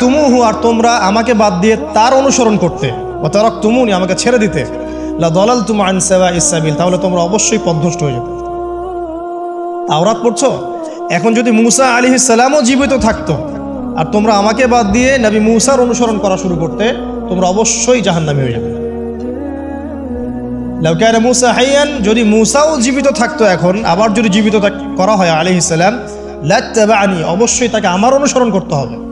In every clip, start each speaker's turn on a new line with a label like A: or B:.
A: তুমুহু আর তোমরা আমাকে বাদ দিয়ে তার অনুসরণ করতে। তারক তুমুনি আমাকে ছেড়ে দিতে। লা দলাল তুমা আনসাবা ইসাবিল তাহলে তোমরা অবশ্যই পদভ্রষ্ট হয়ে যেতে। তাওরাত পড়ছো? এখন যদি মুসা আলিহিসাল্লামও জীবিত থাকতো, আর তোমরা আমাকে বাদ দিয়ে নবী মুসার অনুসরণ করা শুরু করতে, তোমরা অবশ্যই জাহান্নামী হয়ে যাবে। লাউকায়না মুসা হাইয়ান, যদি মুসাও জীবিত থাকতো এখন, আবার যদি জীবিত করা হয় আলি ইসলাম লানি অবশ্যই তাকে আমার অনুসরণ করতে হবে।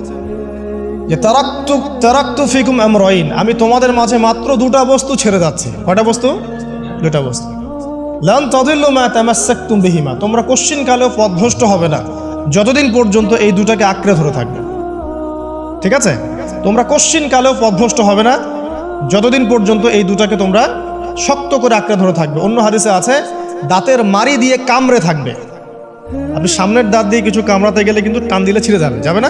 A: যে তারাক্তু তারাক্তু ফিকুম আমরইন। আমি তোমাদের মাঝে মাত্র দুটা বস্তু ছেড়ে যাচ্ছি। কয়টা বস্তু? দুটা বস্তু। লান তাদিল্লু মা তামাসসাকতুম বিহিমা। তোমরা কোশ্চিন কালেও পথভ্রষ্ট হবে না। যতদিন পর্যন্ত এই দুটাকে আঁকড়ে ধরে থাকবে। ঠিক আছে? তোমরা কোশ্চিন কালেও পথভ্রষ্ট হবে না। যতদিন পর্যন্ত এই দুটাকে তোমরা শক্ত করে আঁকড়ে ধরে থাকবে। অন্য হাদিসে আছে, দাঁতের মারি দিয়ে কামড়ে থাকবে। আপনি সামনের দাঁত দিয়ে কিছু কামড়াতে গেলে কিন্তু টান দিলে ছিঁড়ে যাবে। যাবে না?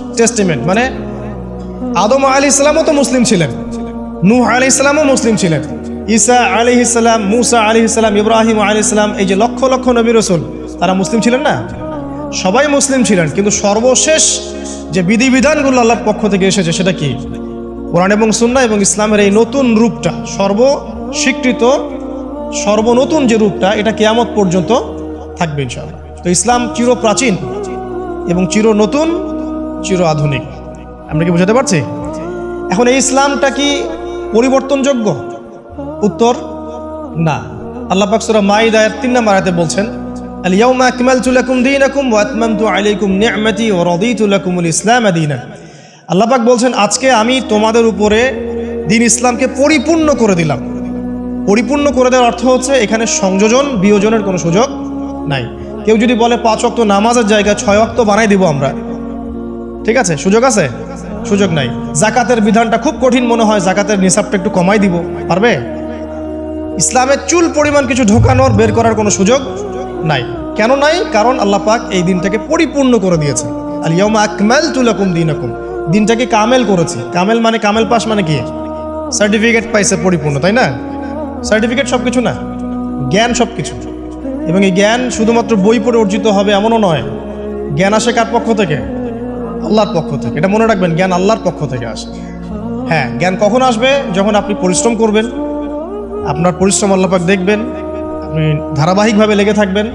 A: টেস্টিমেন্ট মানে আদম আলী ইসলামও তো মুসলিম ছিলেন, নূহ আলী ইসলামও মুসলিম ছিলেন, ঈসা আলী ইসলাম মুসা আলী ইসলাম ইব্রাহিম আলী ইসলাম এই যে লক্ষ লক্ষ নবী রসুল, তারা মুসলিম ছিলেন না? সবাই মুসলিম ছিলেন, কিন্তু সর্বশেষ যে বিধিবিধানগুলো আল্লাহর পক্ষ থেকে এসেছে সেটা কি? কোরআন এবং সুন্না এবং ইসলামের এই নতুন রূপটা, সর্বস্বীকৃত, সর্বনতুন যে রূপটা, এটা কেয়ামত পর্যন্ত থাকবে ইনশাআল্লাহ। তো ইসলাম চির প্রাচীন এবং চির নতুন চির আধুনিক আমরা কি বোঝাতে পারছি? এখন এই ইসলামটা কি পরিবর্তনযোগ্য? উত্তর, না। আল্লাহ পাক সূরা মাইদা এর 3 নম্বর আয়াতে বলছেন লাকুম দীনাকুম ওয়া আতমামতু আলাইকুম নি'মাতি ওয়া রাদিতু লাকুমুল ইসলাম দীনান আল্লাহ পাক বলছেন, আজকে আমি তোমাদের উপরে দিন ইসলামকে পরিপূর্ণ করে দিলাম। পরিপূর্ণ করে দেওয়ার অর্থ হচ্ছে, এখানে সংযোজন, বিয়োজনের কোনো সুযোগ নাই। কেউ যদি বলে পাঁচ অক্ত নামাজের জায়গায় ছয় অক্ত বানাই দিব আমরা ঠিক আছে? সুযোগ আছে? সুযোগ নাই। জাকাতের বিধানটা খুব কঠিন মনে হয়, জাকাতের নিসাবটা একটু কমাই দিব। পারবে? ইসলামের চুল পরিমাণ কিছু ঢোকানোর, বের করার কোনো সুযোগ নাই। কেন নাই? কারণ আল্লাহ পাক এই দিনটাকে পরিপূর্ণ করে দিয়েছে আল ইয়াউমা আকমাল তুলাকুম দিনাকুম। দিনটাকে কামেল করেছি। কামেল মানে কামেল পাস মানে কি? সার্টিফিকেট পাইছে পরিপূর্ণ, তাই না? সার্টিফিকেট সব কিছু না? জ্ঞান সব কিছু এবং এই জ্ঞান শুধুমাত্র বই পড়ে অর্জিত হবে এমনও নয়। জ্ঞান আসে কার পক্ষ থেকে? আল্লাহর পক্ষ থেকে। এটা মনে রাখবেন, জ্ঞান আল্লাহর পক্ষ থেকে আসে। হ্যাঁ জ্ঞান কখন আসবে? যখন আপনি পরিশ্রম করবেন, আপনার পরিশ্রম আল্লাপাক দেখবেন, আপনি ধারাবাহিকভাবে লেগে থাকবেন,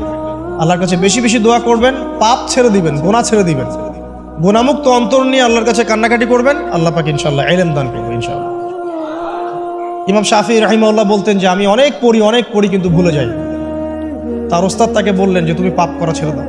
A: আল্লাহর কাছে বেশি বেশি দোয়া করবেন, পাপ ছেড়ে দিবেন গোনা ছেড়ে দিবেন। গোনামুক্ত অন্তর নিয়ে আল্লাহর কাছে কান্নাকাটি করবেন, আল্লাহ পাক ইনশাল্লাহ এলেম দান করবেন ইনশাল্লাহ ইমাম শাফি রাহিমাউল্লাহ বলতেন যে, আমি অনেক পড়ি অনেক পড়ি কিন্তু ভুলে যাই। তার ওস্তাদ তাকে বললেন যে, তুমি পাপ করা ছেড়ে দাও।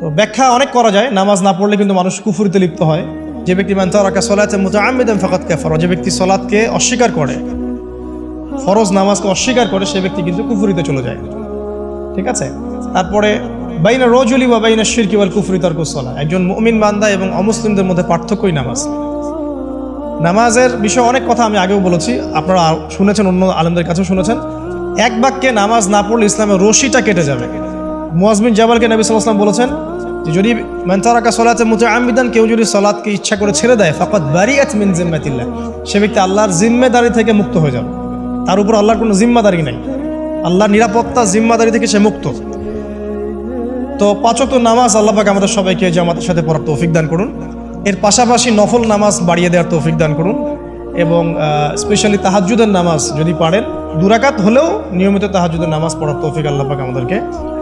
A: তো ব্যাখ্যা অনেক করা যায়, নামাজ না পড়লে কিন্তু মানুষ কুফুরিতে লিপ্ত হয়। যে ব্যক্তি মান তারাকা সলাতে মুতাআম্মিদান ফাকাত কাফার, যে ব্যক্তি সলাতকে অস্বীকার করে, ফরজ নামাজকে অস্বীকার করে, সে ব্যক্তি কিন্তু কুফুরিতে চলে যায়। ঠিক আছে? তারপরে, বাইনা রজুলি বা বাইনা শিরকি ওয়াল কুফরি তর্ক সলা একজন মুমিন বান্দা এবং অমুসলিমদের মধ্যে পার্থক্যই নামাজ। নামাজের বিষয়ে অনেক কথা আমি আগেও বলেছি, আপনারা শুনেছেন, অন্য আলেমদের কাছেও শুনেছেন। এক বাক্যে নামাজ না পড়লে ইসলামের রশিটা কেটে যাবে। মুয়াজমিন জাবালকে নবী সাল্লাম বলেছেন যদি মেন্তারাকা সলাতে মুতে আমিদান কেউ যদি সলাৎকে ইচ্ছা করে ছেড়ে দেয় ফাকাত বারিয়াত মিন জিম্মাতিল্লাহ। সে ব্যক্তি আল্লাহর জিম্মেদারি থেকে মুক্ত হয়ে যাবে। তার উপর আল্লাহর কোনো জিম্মাদারি নাই। আল্লাহর নিরাপত্তা জিম্মাদারি থেকে সে মুক্ত। তো পাঁচত নামাজ আল্লাহ পাক আমাদের সবাইকে জামাতের সাথে পড়ার তৌফিক দান করুন। এর পাশাপাশি নফল নামাজ বাড়িয়ে দেওয়ার তৌফিক দান করুন। এবং স্পেশালি তাহাজুদের নামাজ যদি পারেন, দুরাকাত হলেও নিয়মিত তাহাজুদের নামাজ পড়ার তৌফিক আল্লাহ পাক আমাদেরকে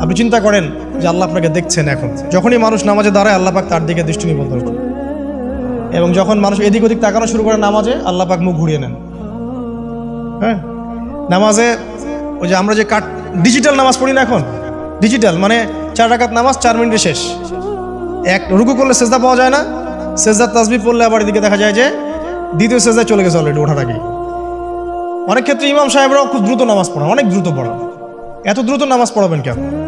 A: আপনি চিন্তা করেন যে আল্লাহ আপনাকে দেখছেন এখন। যখনই মানুষ নামাজে দাঁড়ায়, আল্লাহ পাক তার দিকে দৃষ্টি নিবন্ধন করেন এবং যখন মানুষ এদিক ওদিক তাকানো শুরু করে নামাজে, আল্লাহ পাক মুখ ঘুরিয়ে নেন। হ্যাঁ? নামাজে ওই যে আমরা যে কাট ডিজিটাল নামাজ পড়ি না এখন? ডিজিটাল মানে চার রাকাত নামাজ, চার মিনিটে শেষ। এক, রুকু করলে সেজদা পাওয়া যায় না। সেজদার তাসবি পড়লে আবার এদিকে দেখা যায় যে দ্বিতীয় সেজদায় চলে গেছে অলরেডি ওঠার আগেই। অনেক ক্ষেত্রে ইমাম সাহেবরাও খুব দ্রুত নামাজ পড়ান, অনেক দ্রুত পড়ান। এত দ্রুত নামাজ পড়াবেন কেন?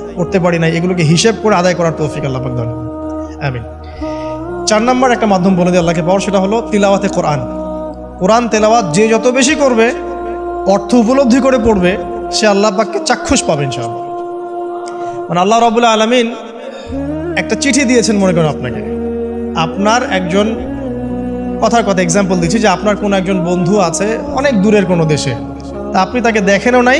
A: পড়তে পারি নাই, এগুলোকে হিসেব করে আদায় করার তৌফিক আল্লাহ দান আমিন। চার নম্বর একটা মাধ্যম বলে দিয়ে আল্লাহকে পাওয়ার সেটা হলো তিলাওয়াতে কোরআন। কোরআন তেলাওয়াত যে যত বেশি করবে, অর্থ উপলব্ধি করে পড়বে, সে আল্লাহ পাককে চাক্ষুষ পাবে ইনশাআল্লাহ। মানে আল্লাহ রবুল্লা আলমিন একটা চিঠি দিয়েছেন মনে করেন আপনাকে। আপনার একজন, কথার কথা এক্সাম্পল দিচ্ছি যে আপনার কোনো একজন বন্ধু আছে অনেক দূরের কোনো দেশে, তা আপনি তাকে দেখেনও নাই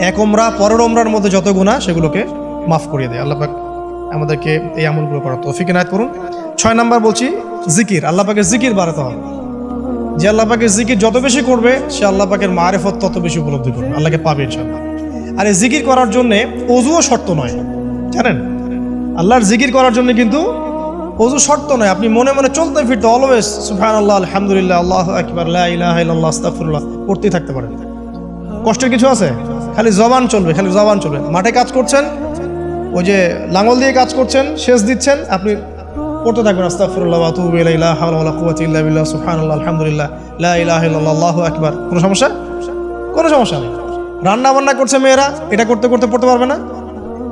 A: এক ওমরা, পরের ওমরার মধ্যে যত গুণা সেগুলোকে মাফ করিয়ে দেয়। আল্লাহ পাক আমাদেরকে এই আমলগুলো করার তৌফিক এনায়ত করুন। ছয় নাম্বার বলছি, জিকির। আল্লাহ পাকের জিকির বাড়াতে হবে। যে আল্লাহ পাকের জিকির যত বেশি করবে, সে আল্লাহ পাকের মারেফত তত বেশি উপলব্ধি করবে। আল্লাহকে পাবে ইনশাল্লাহ আর এই জিকির করার জন্যে অজুও শর্ত নয়। জানেন? আল্লাহর জিকির করার জন্য কিন্তু অজু শর্ত নয়। আপনি মনে মনে চলতে ফিরতে অলওয়েজ সুফান আল্লাহ আলহামদুলিল্লাহ, আল্লাহ আকবার, লা ইলাহা ইল্লাল্লাহ, আস্তাগফিরুল্লাহ, পড়তেই থাকতে পারেন। কষ্টের কিছু আছে? খালি জবান চলবে, খালি জবান চলবে মাঠে কাজ করছেন, ওই যে লাঙল দিয়ে কাজ করছেন, সেচ দিচ্ছেন, আপনি পড়তে থাকবেন, আস্তাগফিরুল্লাহ ওয়া আতুবু ইলাইহি, লা কোনো সমস্যা? কোনো সমস্যা নেই। রান্না বান্না করছে মেয়েরা, এটা করতে করতে পড়তে পারবে না।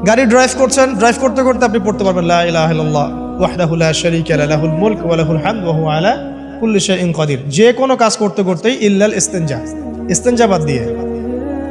A: গাড়ি ড্রাইভ করছেন ড্রাইভ করতে করতে আপনি পড়তে পারবেন, লা লাহুল যে কোনো কাজ করতে করতেই ইল্লাল ইস্তেনজা। ইস্তেনজা বাদ দিয়ে